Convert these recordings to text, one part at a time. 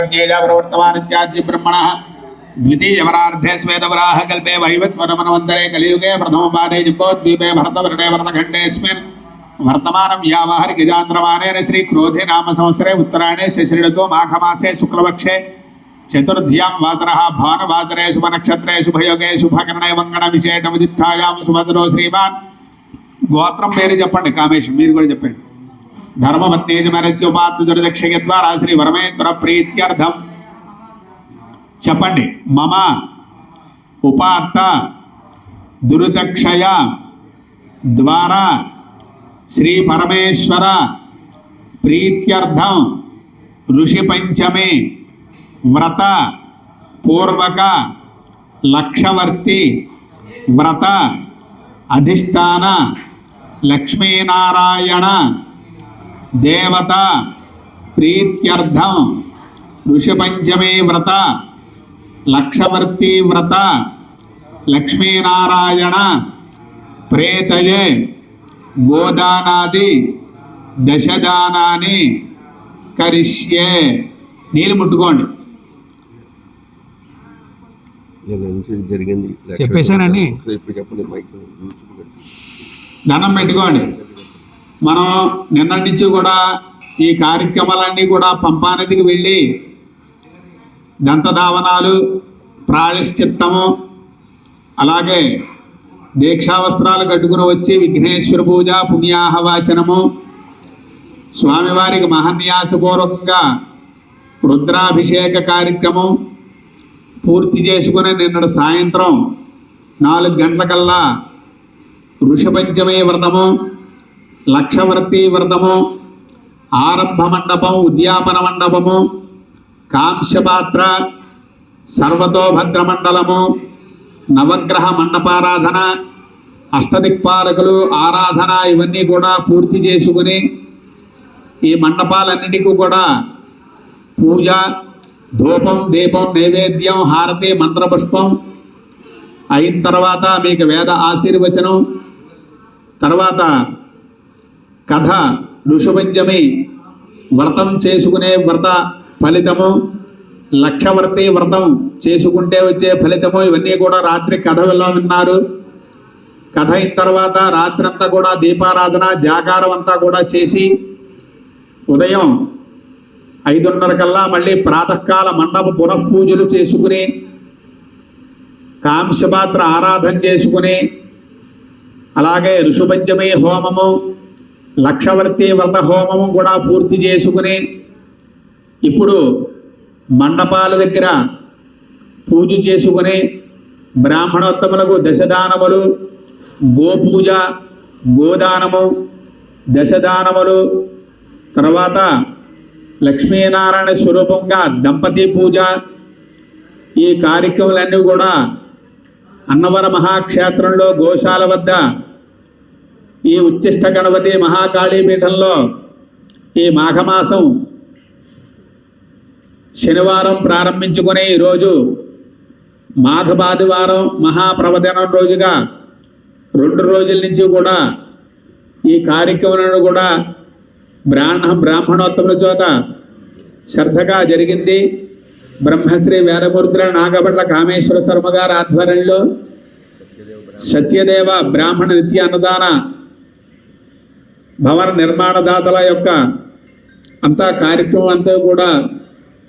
प्रवर्तमानित्याद्य ब्रह्मणः द्वितीयवरार्धे श्वेतवराह कल्पे वैवस्वरमनवन्तरे कलियुगे प्रथमपादे जिम्बोद्वीपे भरतवर्णे भरतखण्डेऽस्मिन् वर्तमानं व्यावहारि गजान्द्रमानेन श्रीक्रोधे नाम संवत्सरे उत्तरायणे शशिऋतु माघमासे शुक्लपक्षे चतुर्थ्यां वासरः भानुवासरे शुभनक्षत्रे शुभयोगे शुभकरणे మంగళవిశేషముదిత్తాయాం సుభద్రో శ్రీమాన్ గోత్రం పేరు చెప్పండి కామేష్ మీరు కూడా చెప్పండి ధర్మపత్నేజమరత్యోపాత్మ ద్వారా శ్రీ పరమేశ్వర ప్రీత్యర్థం చెప్పండి. మమ ఉపాత్త దురితక్షయ ద్వారా శ్రీ పరమేశ్వర ప్రీత్యర్థం ఋషి పంచమి వ్రత పూర్వక లక్షవర్తి వ్రత అధిష్టాన లక్ష్మీనారాయణ దేవత ప్రీత్యర్థం ఋషిపంచమి వ్రత లక్షవర్తి వ్రత లక్ష్మీనారాయణ ప్రేతయే గోదానాది దశదానాన్ని కరిష్యే. నీళ్ళు ముట్టుకోండి. చెప్పేశానండి. దండం పెట్టుకోండి. మనం నిన్న నుంచి కూడా ఈ కార్యక్రమాలన్నీ కూడా పంపానదికి వెళ్ళి దంతధావనాలు ప్రాణశ్చిత్తము అలాగే దీక్షావస్త్రాలు కట్టుకుని వచ్చి విఘ్నేశ్వర పూజ పుణ్యాహవాచనము స్వామివారికి మహన్యాసపూర్వకంగా రుద్రాభిషేక కార్యక్రమం పూర్తి చేసుకుని నిన్నటి సాయంత్రం నాలుగు గంటలకల్లా ఋషపంచమి వ్రతము లక్షవర్తి వ్రతము ఆరంభ మండపం ఉద్యాపన మండపము కాంస్యపాత్ర సర్వతోభద్ర మండలము నవగ్రహ మండపారాధన అష్టదిక్పాలకులు ఆరాధన ఇవన్నీ కూడా పూర్తి చేసుకుని ఈ మండపాలన్నిటికీ కూడా పూజ ధూపం దీపం నైవేద్యం హారతి మంత్రపుష్పం అయిన తర్వాత మీకు వేద ఆశీర్వచనం తర్వాత కథ ఋషుపంచమి వ్రతం చేసుకునే వ్రత ఫలితము లక్షవర్తి వ్రతం చేసుకుంటే వచ్చే ఫలితము ఇవన్నీ కూడా రాత్రి కథ విన్నారు. కథ అయిన తర్వాత రాత్రి అంతా కూడా దీపారాధన జాగారం అంతా కూడా చేసి ఉదయం ఐదున్నర కల్లా మళ్ళీ ప్రాతకాల మండప పునఃపూజలు చేసుకుని కాంస్యపాత్ర ఆరాధన చేసుకుని అలాగే ఋషుపంచమి హోమము లక్షవర్తి వ్రత హోమము కూడా పూర్తి చేసుకుని ఇప్పుడు మండపాల దగ్గర పూజ చేసుకుని బ్రాహ్మణోత్తములకు దశదానములు గోపూజ గోదానము దశదానములు తర్వాత లక్ష్మీనారాయణ స్వరూపంగా దంపతి పూజ ఈ కార్యక్రమాలన్నీ కూడా అన్నవర మహాక్షేత్రంలో గోశాల వద్ద ఈ ఉచ్చిష్ట గణపతి మహాకాళీపీఠంలో ఈ మాఘమాసం శనివారం ప్రారంభించుకునే ఈరోజు మాఘబాదివారం మహాప్రవచనం రోజుగా రెండు రోజుల నుంచి కూడా ఈ కార్యక్రమాలను కూడా బ్రాహ్మణ బ్రాహ్మణోత్తముల చోత శ్రద్ధగా జరిగింది. బ్రహ్మశ్రీ వేదమూర్తుల నాగపట్ల కామేశ్వర శర్మ గారి ఆధ్వర్యంలో సత్యదేవ బ్రాహ్మణ నిత్య అన్నదాన భవన నిర్మాణదాతల యొక్క అంతా కార్యక్రమం అంతా కూడా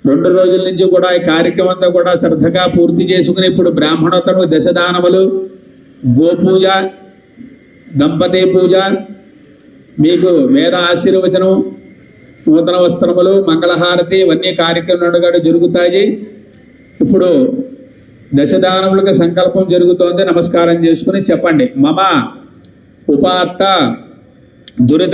రెండు రోజుల నుంచి కూడా ఈ కార్యక్రమం అంతా కూడా శ్రద్ధగా పూర్తి చేసుకుని ఇప్పుడు బ్రాహ్మణోత్తరం దశదానములు గోపూజ దంపతి పూజ మీకు వేద ఆశీర్వచనం నూతన వస్త్రములు మంగళహారతి ఇవన్నీ కార్యక్రమాలు జరుగుతాయి. ఇప్పుడు దశదానములకు సంకల్పం జరుగుతోంది. నమస్కారం చేసుకుని చెప్పండి. మమ ఉపాత్త দূরে